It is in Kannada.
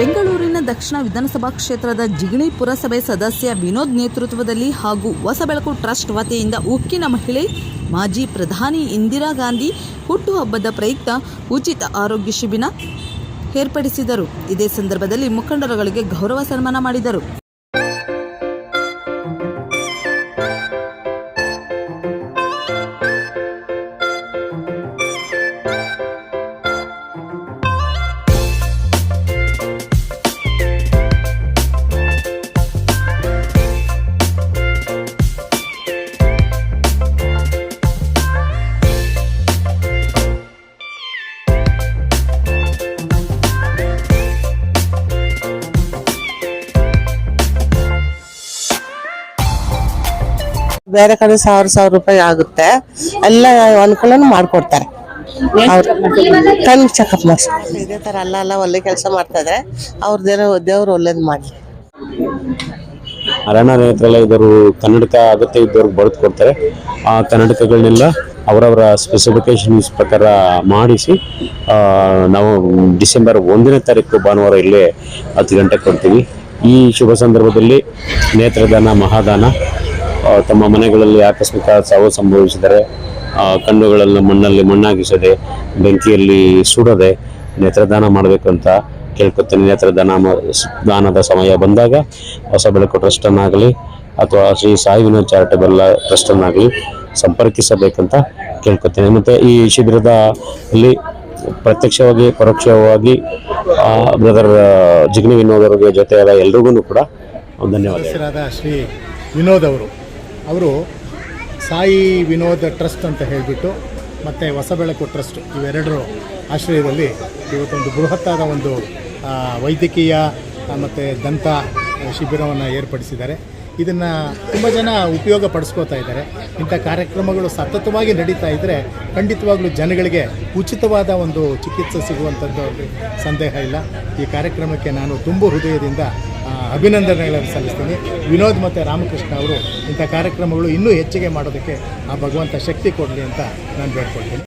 ದಕ್ಷಿಣ ವಿಧಾನಸಭಾ ಕ್ಷೇತ್ರದ ಜಿಗಣಿ ಪುರಸಭೆ ಸದಸ್ಯ ವಿನೋದ್ ನೇತೃತ್ವದಲ್ಲಿ ಹಾಗೂ ಹೊಸಬೆಳಕು ಟ್ರಸ್ಟ್ ವತಿಯಿಂದ ಉಕ್ಕಿನ ಮಹಿಳೆ ಮಾಜಿ ಪ್ರಧಾನಿ ಇಂದಿರಾ ಗಾಂಧಿ ಹುಟ್ಟುಹಬ್ಬದ ಪ್ರಯುಕ್ತ ಉಚಿತ ಆರೋಗ್ಯ ಶಿಬಿರ ಏರ್ಪಡಿಸಿದರು. ಇದೇ ಸಂದರ್ಭದಲ್ಲಿ ಮುಖಂಡರುಗಳಿಗೆ ಗೌರವ ಸನ್ಮಾನ ಮಾಡಿದರು. ಬೇರೆ ಕಡೆ ಸಾವಿರ ಸಾವಿರ ರೂಪಾಯಿ ಆಗುತ್ತೆ. ಎಲ್ಲ ಅನುಕೂಲನೂ ಮಾಡ್ಕೊಡ್ತಾರೆ. ಚೆಕಪ್ ಮಾಡಿಸ್ತಾರೆ ಇದೇ ಅಲ್ಲ ಅಲ್ಲ ಒಳ್ಳೆ ಕೆಲಸ ಮಾಡ್ತಾ ಇದ್ರೆ. ಅವ್ರದ್ದೇನೋ ದೇವ್ರು ಒಳ್ಳೇದು ಮಾಡಿ. ಅರಣ್ಯ ನೇತ್ರಾಲಯದವರು ಕನ್ನಡಕ ಅಗತ್ಯ ಇದ್ದವ್ರಿಗೆ ಬರೆದು ಕೊಡ್ತಾರೆ. ಆ ಕನ್ನಡಕಗಳನ್ನೆಲ್ಲ ಅವರವರ ಸ್ಪೆಸಿಫಿಕೇಶನ್ಸ್ ಪ್ರಕಾರ ಮಾಡಿಸಿ ಆ, ನಾವು ಡಿಸೆಂಬರ್ ಒಂದನೇ ತಾರೀಕು ಭಾನುವಾರ ಇಲ್ಲೇ ಹತ್ತು ಗಂಟೆಗೆ ಕೊಡ್ತೀವಿ. ಈ ಶುಭ ಸಂದರ್ಭದಲ್ಲಿ ನೇತ್ರದಾನ ಮಹಾದಾನ ತಮ್ಮ ಮನೆಗಳಲ್ಲಿ ಆಕಸ್ಮಿಕ ಸಾವು ಸಂಭವಿಸಿದರೆ ಕಣ್ಣುಗಳನ್ನು ಮಣ್ಣಲ್ಲಿ ಮಣ್ಣಾಗಿಸದೆ, ಬೆಂಕಿಯಲ್ಲಿ ಸುಡದೆ ನೇತ್ರದಾನ ಮಾಡಬೇಕಂತ ಕೇಳ್ಕೊತೀನಿ. ನೇತ್ರದಾನ ದಾನದ ಸಮಯ ಬಂದಾಗ ಹೊಸ ಬೆಳಕು ಟ್ರಸ್ಟನ್ನಾಗಲಿ ಅಥವಾ ಶ್ರೀ ಸಾಯಿ ವಿನೋದ್ ಚಾರಿಟಬಲ್ ಟ್ರಸ್ಟನ್ನಾಗಲಿ ಸಂಪರ್ಕಿಸಬೇಕಂತ ಕೇಳ್ಕೊತೀನಿ. ಮತ್ತು ಈ ಶಿಬಿರದ ಅಲ್ಲಿ ಪ್ರತ್ಯಕ್ಷವಾಗಿ, ಪರೋಕ್ಷವಾಗಿ ಬ್ರದರ್ ಜಿಗ್ನಿ ವಿನೋದ್ ಅವರಿಗೆ ಜೊತೆಯಾದ ಎಲ್ರಿಗೂ ಕೂಡ ಧನ್ಯವಾದ ಶ್ರೀ ವಿನೋದ್ ಅವರು. ಅವರು ಸಾಯಿ ವಿನೋದ್ ಟ್ರಸ್ಟ್ ಅಂತ ಹೇಳಿಬಿಟ್ಟು ಮತ್ತು ಹೊಸಬೆಳಕು ಟ್ರಸ್ಟ್ ಇವೆರಡರ ಆಶ್ರಯದಲ್ಲಿ ಇವತ್ತೊಂದು ಬೃಹತ್ತಾದ ಒಂದು ವೈದ್ಯಕೀಯ ಮತ್ತು ದಂತ ಶಿಬಿರವನ್ನು ಏರ್ಪಡಿಸಿದ್ದಾರೆ. ಇದನ್ನು ತುಂಬ ಜನ ಉಪಯೋಗ ಪಡಿಸ್ಕೋತಾ ಇದ್ದಾರೆ. ಇಂಥ ಕಾರ್ಯಕ್ರಮಗಳು ಸತತವಾಗಿ ನಡೀತಾ ಇದ್ದರೆ ಖಂಡಿತವಾಗ್ಲೂ ಜನಗಳಿಗೆ ಉಚಿತವಾದ ಒಂದು ಚಿಕಿತ್ಸೆ ಸಿಗುವಂಥದ್ದು ಸಂದೇಹ ಇಲ್ಲ. ಈ ಕಾರ್ಯಕ್ರಮಕ್ಕೆ ನಾನು ತುಂಬು ಹೃದಯದಿಂದ ಅಭಿನಂದನೆಗಳನ್ನು ಸಲ್ಲಿಸ್ತೀನಿ. ವಿನೋದ್ ಮತ್ತು ರಾಮಕೃಷ್ಣ ಅವರು ಇಂಥ ಕಾರ್ಯಕ್ರಮಗಳು ಇನ್ನೂ ಹೆಚ್ಚಿಗೆ ಮಾಡೋದಕ್ಕೆ ಆ ಭಗವಂತ ಶಕ್ತಿ ಕೊಡಲಿ ಅಂತ ನಾನು ಬೇಡ್ಕೊಳ್ತೀನಿ.